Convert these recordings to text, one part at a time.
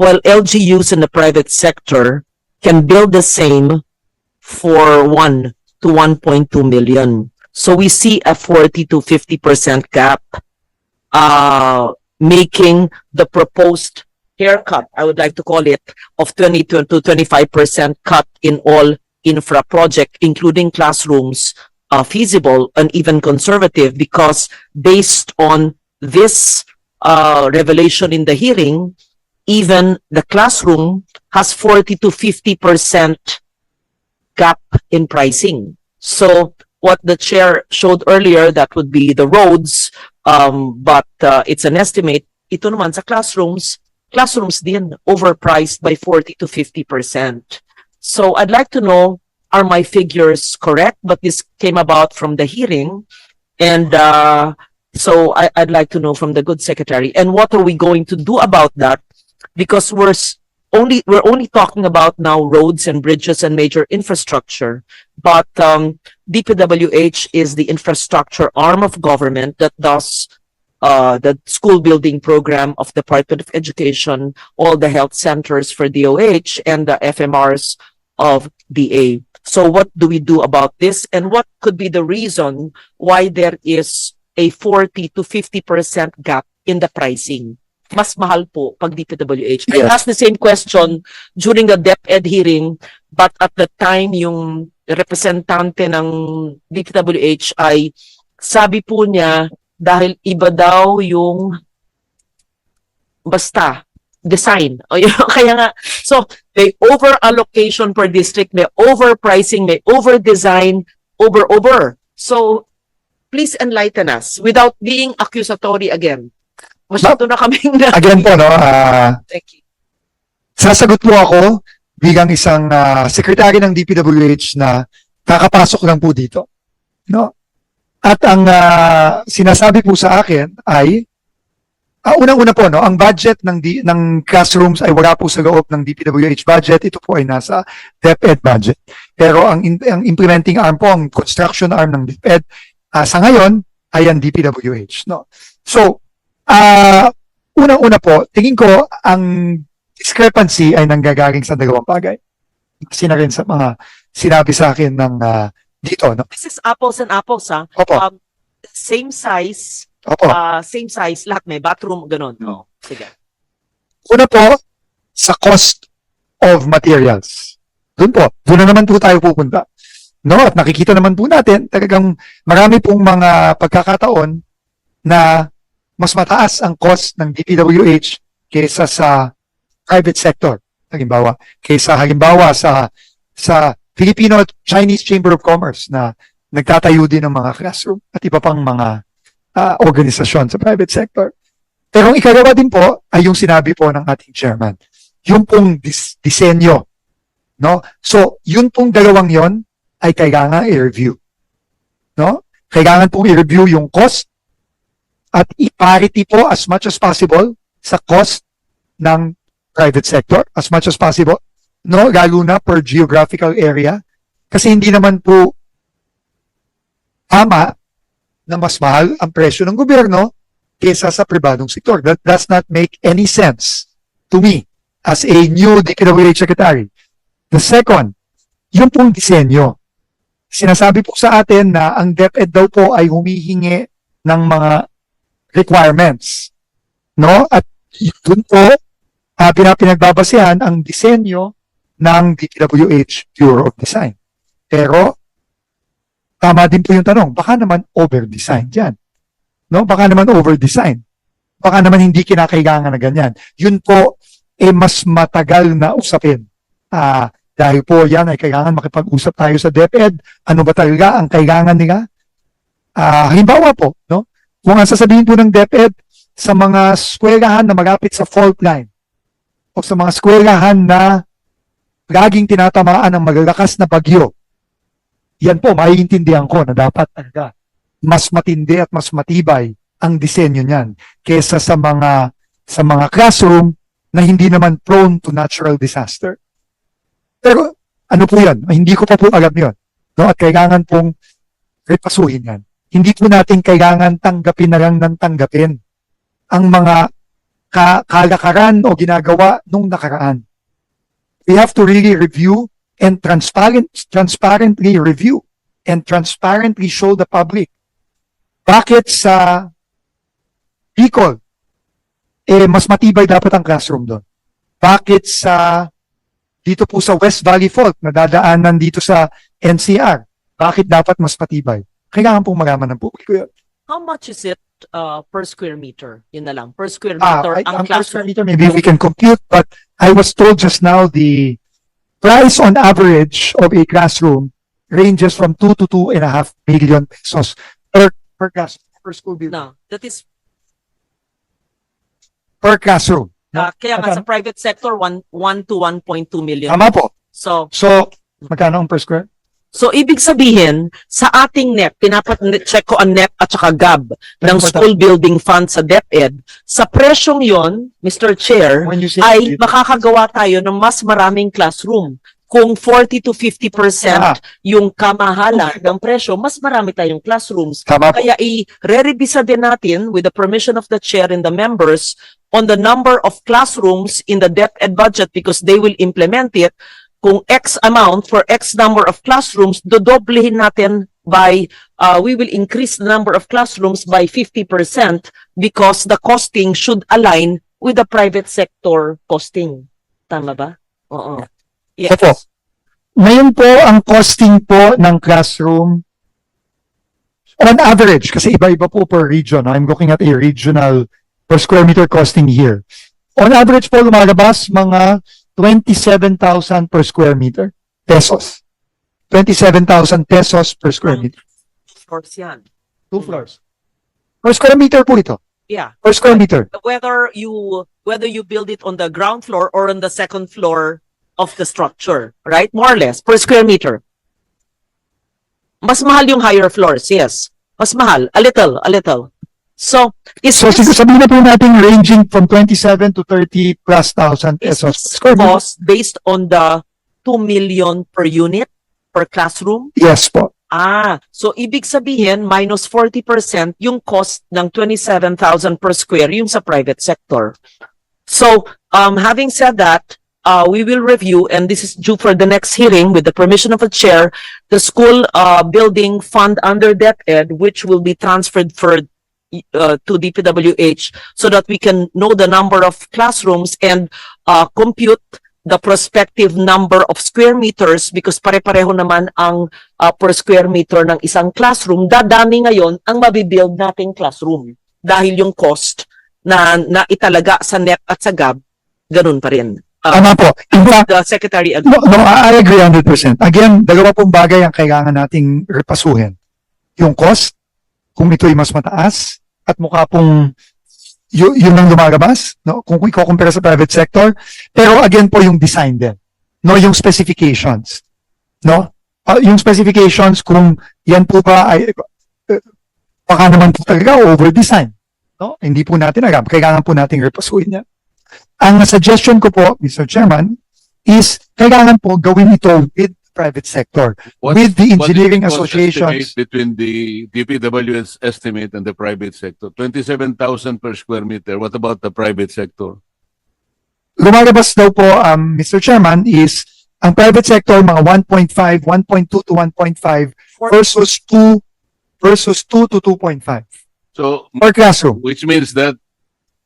while LGUs in the private sector can build the same for 1 to 1.2 million. So we see a 40 to 50% gap, uh, making the proposed haircut, I would like to call it, of 20 to to 25% cut in all infra project, including classrooms, uh, feasible and even conservative because based on this uh, revelation in the hearing, even the classroom has 40 to 50% gap in pricing. So what the chair showed earlier, that would be the roads, um, but uh, it's an estimate. Ito naman sa classrooms, classrooms din overpriced by 40 to 50%. So I'd like to know, are my figures correct? But this came about from the hearing. And uh, so I, I'd like to know from the good secretary, and what are we going to do about that? Because we're only, we're only talking about now roads and bridges and major infrastructure. But um, DPWH is the infrastructure arm of government that does uh, the school building program of Department of Education, all the health centers for DOH and the FMRs of DA. So what do we do about this? And what could be the reason why there is a 40 to 50% gap in the pricing? Mas mahal po pag DPWH. I Yes. asked the same question during the DepEd hearing, but at the time yung representante ng DPWH ay sabi po niya dahil iba daw yung basta design. O yun, kaya nga, so may over allocation per district, may overpricing, may over design, over over. So please enlighten us without being accusatory again. Masyado na kaming na. Again po, no, ah, Thank you. sasagot po ako bilang isang ah, sekretary ng DPWH na kakapasok lang po dito. No? At ang ah, sinasabi po sa akin ay ah, unang-una po no, ang budget ng di, ng classrooms ay wala po sa loob ng DPWH budget. Ito po ay nasa DepEd budget. Pero ang in- ang implementing arm po, ang construction arm ng DepEd ah, sa ngayon ay ang DPWH, no. So, ah unang-una po, tingin ko ang discrepancy ay nanggagaling sa dalawang bagay. Kasi na rin sa mga sinabi sa akin ng ah, dito, no? This is apples and apples, ha? Opo, Um, same size, opo. uh, same size, lahat may bathroom, ganun. No. Sige. Una po, sa cost of materials. Doon po, doon na naman po tayo pupunta. No, at nakikita naman po natin, talagang marami pong mga pagkakataon na mas mataas ang cost ng DPWH kaysa sa private sector. Halimbawa, kaysa halimbawa sa sa Filipino Chinese Chamber of Commerce na nagtatayo din ng mga classroom at iba pang mga ah, organisasyon sa private sector. Pero ang ikalawa din po ay yung sinabi po ng ating chairman. Yung pong dis- disenyo. No? So, yun pong dalawang yon ay kailangan i-review. No? Kailangan pong i-review yung cost at i-parity po as much as possible sa cost ng private sector as much as possible. No? Lalo na per geographical area. Kasi hindi naman po tama na mas mahal ang presyo ng gobyerno kesa sa pribadong sektor. That does not make any sense to me as a new DPWH secretary. The second, yung pong disenyo. Sinasabi po sa atin na ang DepEd daw po ay humihingi ng mga requirements. No? At doon po, uh, pinapinagbabasehan ang disenyo ng DPWH Bureau of Design. Pero, tama din po yung tanong, baka naman over-design dyan. No? Baka naman over-design. Baka naman hindi kinakailangan na ganyan. Yun po, eh, mas matagal na usapin. Ah, dahil po yan ay kailangan makipag-usap tayo sa DepEd. Ano ba talaga ang kailangan nila? Ah, halimbawa po, no? Ang sasabihin po ng DepEd sa mga eskwelahan na malapit sa fault line o sa mga eskwelahan na laging tinatamaan ng malalakas na bagyo, yan po, maiintindihan ko na dapat talaga mas matindi at mas matibay ang disenyo niyan kaysa sa mga sa mga classroom na hindi naman prone to natural disaster. Pero ano po yan? Hindi ko pa po alam yun. No? At kailangan pong repasuhin yan. Hindi po natin kailangan tanggapin na lang ng tanggapin ang mga ka kalakaran o ginagawa nung nakaraan. We have to really review and transparent transparently review and transparently show the public bakit sa Bicol eh mas matibay dapat ang classroom doon. Bakit sa dito po sa West Valley Fault na dadaanan dito sa NCR, bakit dapat mas matibay? Kailangan pong malaman ng publiko yun. How much is it uh, per square meter? Yun na lang. Per square Ah, meter I- ang ang per square meter, maybe we can compute, but I was told just now the price on average of a classroom ranges from two to two and a half million pesos per per class per school building No, that is, per classroom. uh, kaya nga sa private sector, 1, 1 to 1.2 million. Tama po. So, So, magkano ang per square? So ibig sabihin, sa ating NEP, pinapat check ko ang NEP at saka GAB ng school building fund sa DepEd, sa presyong yon, Mr. Chair, ay makakagawa tayo ng mas maraming classroom. Kung 40 to 50% Ah. yung kamahalan ng presyo, mas marami tayong classrooms. Tama. Kaya i-re-revisa din natin with the permission of the chair and the members on the number of classrooms in the DepEd budget because they will implement it. Kung X amount for X number of classrooms, dodoblehin natin by, uh, we will increase the number of classrooms by 50% because the costing should align with the private sector costing. Tama ba? Oo. Yes. Opo. Ngayon po, ang costing po ng classroom, on average, kasi iba-iba po per region. I'm looking at a regional per square meter costing here. On average po, lumalabas mga 27,000 per square meter pesos. 27,000 pesos per square meter. Floors yan. Two floors. Per square meter po ito. Yeah. Per square meter. whether you whether you build it on the ground floor or on the second floor of the structure, right? More or less per square meter. Mas mahal yung higher floors, yes. Mas mahal, a little, a little. So, is So, this, sabihin na po natin ranging from 27 to 30 plus thousand pesos square cost based on the 2 million per unit per classroom? Yes po. Ah, so ibig sabihin minus 40% yung cost ng 27,000 per square yung sa private sector. So, um, having said that, uh, we will review, and this is due for the next hearing with the permission of the chair, the school, uh, building fund under DepEd, which will be transferred for, uh, to DPWH so that we can know the number of classrooms and, uh, compute the prospective number of square meters because pare-pareho naman ang uh, per square meter ng isang classroom, dadami ngayon ang mabibuild nating classroom. Dahil yung cost na, na italaga sa NEP at sa GAB, ganun pa rin. Uh, Tama po. Fact, the secretary, No, no, I I agree 100%. Again, dalawa pong bagay ang kailangan nating repasuhin. Yung cost, kung ito'y mas mataas, at mukha pong yu- yun ang lumalabas, no? kung i-compare sa private sector. Pero again po yung design din. No, yung specifications. No? Ah, yung specifications, kung yan po ba ay, eh, baka naman po talaga over-design. No? Hindi po natin alam. Kailangan po nating repasuhin yan. Ang suggestion ko po, Mr. Chairman, is kailangan po gawin ito with private sector, What- with the engineering associations. Between the DPW's estimate and the private sector, twenty-seven thousand per square meter. What about the private sector? Lumalabas daw po, um, Mr. Chairman, is ang private sector mga 1.5, 1.2 to 1.5 versus 2 versus 2 to 2.5 So, per classroom. which means that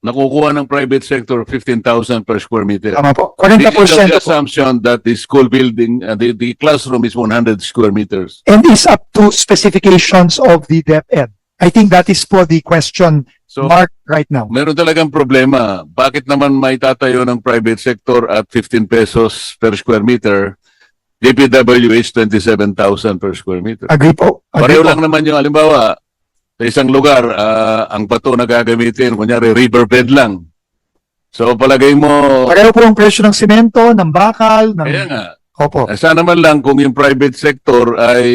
nakukuha ng private sector fifteen thousand per square meter. Tama po. This is 40% the po. assumption that the school building, uh, the, the classroom is one hundred square meters. And is up to specifications of the DepEd. I think that is for the question So, mark right now. meron talagang problema. Bakit naman may tatayo ng private sector at 15 pesos per square meter? DPW is 27,000 per square meter. Agree po. Agree Pareho po. lang naman yung halimbawa, sa isang lugar, ah, ang bato na gagamitin, kunyari riverbed lang. So palagay mo, Pareho po ang presyo ng simento, ng bakal, ng... kaya nga, Opo. eh, sana man lang kung yung private sector ay,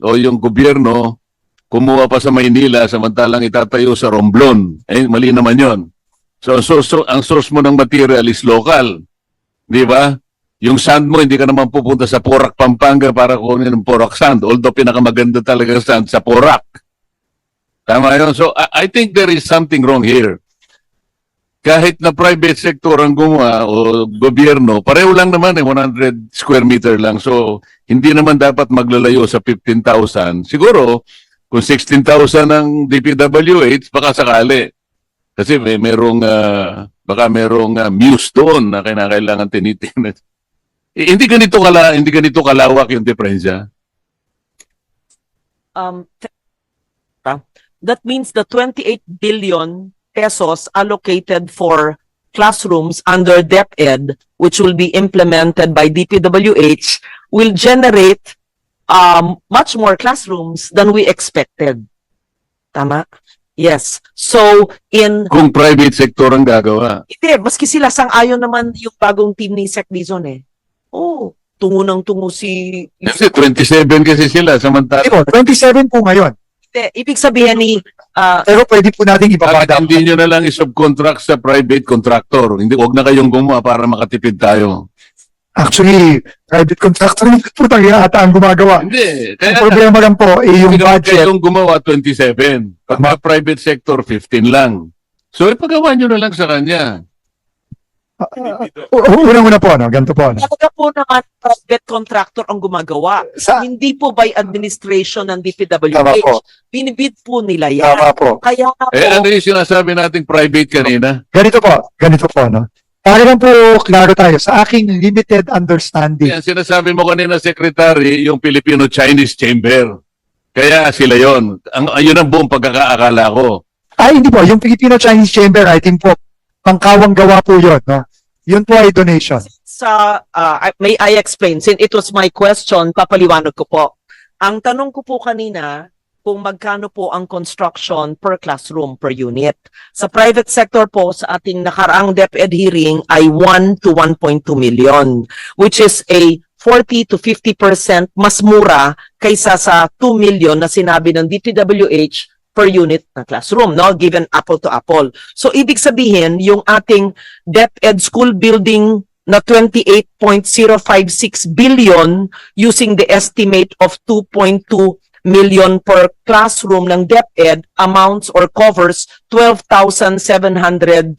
o yung gobyerno, kumuha pa sa Maynila, samantalang itatayo sa Romblon. Eh, mali naman yon. So, so, so, ang source mo ng material is local. Di ba? Yung sand mo, hindi ka naman pupunta sa Porac, Pampanga para kunin ng Porac sand. Although pinakamaganda talaga sand sa Porac. Tama yun. So, I, I think there is something wrong here. kahit na private sector ang gumawa o gobyerno, pareho lang naman eh, 100 square meter lang. So, hindi naman dapat maglalayo sa 15,000. Siguro, kung 16,000 ang DPWH, baka sakali. Kasi may merong, ah, baka merong ah, muse doon na kinakailangan tinitingnan. Eh, hindi ganito kala, hindi ganito kalawak yung diferensya. Um, ah, that means the 28 billion pesos allocated for classrooms under DepEd, which will be implemented by DPWH, will generate um, much more classrooms than we expected. Tama? Yes. So, in Kung private sector ang gagawa. Hindi, maski sila sang-ayon naman yung bagong team ni Sec Dizon eh. Oh, tungo ng tungo si... Kasi 27 kasi sila, samantala. Ito, 27 po ngayon. Hindi, ibig sabihin ni... ah, Pero pwede po natin ibaba Bakit hindi nyo na lang i-subcontract sa private contractor? Hindi, wag na kayong gumawa para makatipid tayo. Actually, private contractor po tayo ata ang gumagawa. Hindi. Ang Kaya problema lang po ay yung Yung budget. Kayong gumawa 27. Pag mga private sector, 15 lang. So, ipagawa nyo na lang sa kanya. U- Unang-una po, no? ganito po. No? talaga po naman private contractor ang gumagawa. Sa, Hindi po by administration ng tama po. DPWH. Binibid po nila yan. Tama po. Kaya nga po, Eh, ano yung sinasabi nating private kanina? Ganito po. Ganito po, no? Para lang po klaro tayo, sa aking limited understanding, Yan, sinasabi mo kanina, Secretary, yung Filipino-Chinese Chamber. Kaya sila yon. Ang, ayun ang buong pagkakaakala ko. ay hindi po, yung Filipino-Chinese Chamber, I think po, pangkawang gawa po yun, no? Yun po ay donation. sa I- may I explain? Since it was my question papaliwanag ko po. Ang tanong ko po kanina kung magkano po ang construction per classroom per unit. Sa private sector po sa ating nakaraang DepEd hearing ay 1 to 1.2 million which is a 40 to 50% mas mura kaysa sa 2 million na sinabi ng DPWH per unit na classroom, no? Given apple to apple. So, ibig sabihin, yung ating DepEd school building na 28.056 billion using the estimate of 2.2 million per classroom ng DepEd amounts or covers 12,753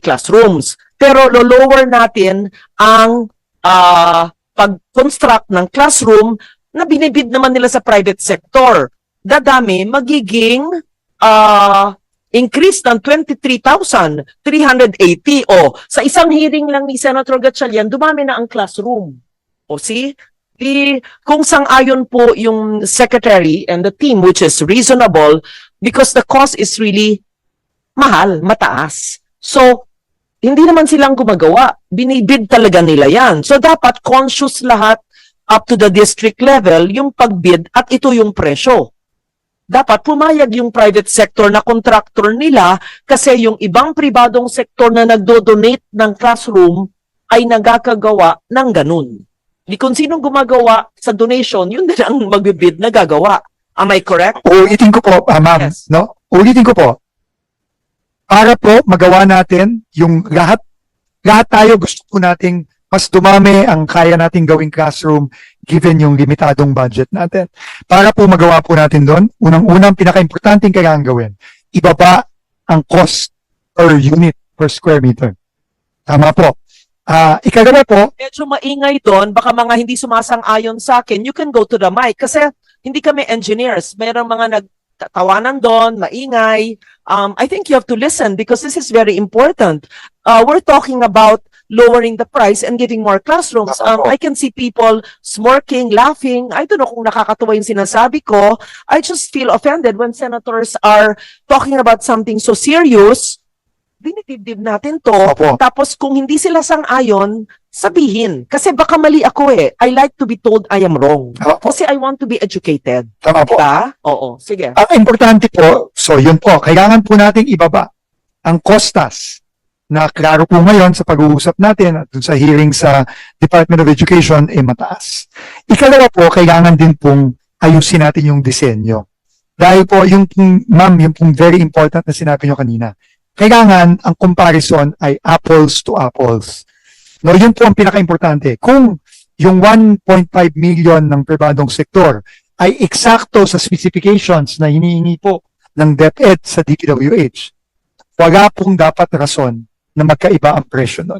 classrooms. Pero lo-lower natin ang ah, pag-construct ng classroom na binibid naman nila sa private sector. Dadami magiging ah increase ng 23,380. O, sa isang hearing lang ni Senator Gatchalian, dumami na ang classroom. O, see? Di, kung sang-ayon po yung secretary and the team, which is reasonable, because the cost is really mahal, mataas. So, hindi naman silang gumagawa. Binibid talaga nila yan. So, dapat conscious lahat up to the district level yung pagbid at ito yung presyo dapat pumayag yung private sector na contractor nila kasi yung ibang pribadong sektor na nagdo-donate ng classroom ay nagkakagawa ng ganun. Di kung sinong gumagawa sa donation, yun din ang magbibid na gagawa. Am I correct? Uulitin ko po, ah, ma'am, Yes. no? Uulitin ko po. Para po magawa natin yung lahat, lahat tayo gusto po nating mas dumami ang kaya nating gawing classroom given yung limitadong budget natin. Para po magawa po natin doon, unang-unang pinaka-importanting kailangan gawin, ibaba ang cost per unit per square meter. Tama po. Ah, ikagawa po, Medyo maingay doon, baka mga hindi sumasang-ayon sa akin, you can go to the mic kasi hindi kami engineers. Merong mga nagtatawanan doon, maingay. Um, I think you have to listen because this is very important. Uh, we're talking about lowering the price and giving more classrooms. Um, I can see people smirking, laughing. I don't know kung nakakatawa yung sinasabi ko. I just feel offended when senators are talking about something so serious. Dinitibdib natin to. Opo. Tapos kung hindi sila sang-ayon, sabihin. Kasi baka mali ako eh. I like to be told I am wrong. Tama po. Kasi I want to be educated. Tama po. Diba? Oo, sige. Ang importante po, so yun po, kailangan po nating ibaba ang costas na klaro po ngayon sa pag-uusap natin at sa hearing sa Department of Education ay mataas. Ikalawa po, kailangan din pong ayusin natin yung disenyo. Dahil po, yung ma'am, yung pong very important na sinabi nyo kanina, kailangan ang comparison ay apples to apples. No, yun po ang pinaka-importante. Kung yung 1.5 million ng pribadong sektor ay eksakto sa specifications na hinihingi po ng DepEd sa DPWH. wala pong dapat rason na magkaiba ang presyo nun.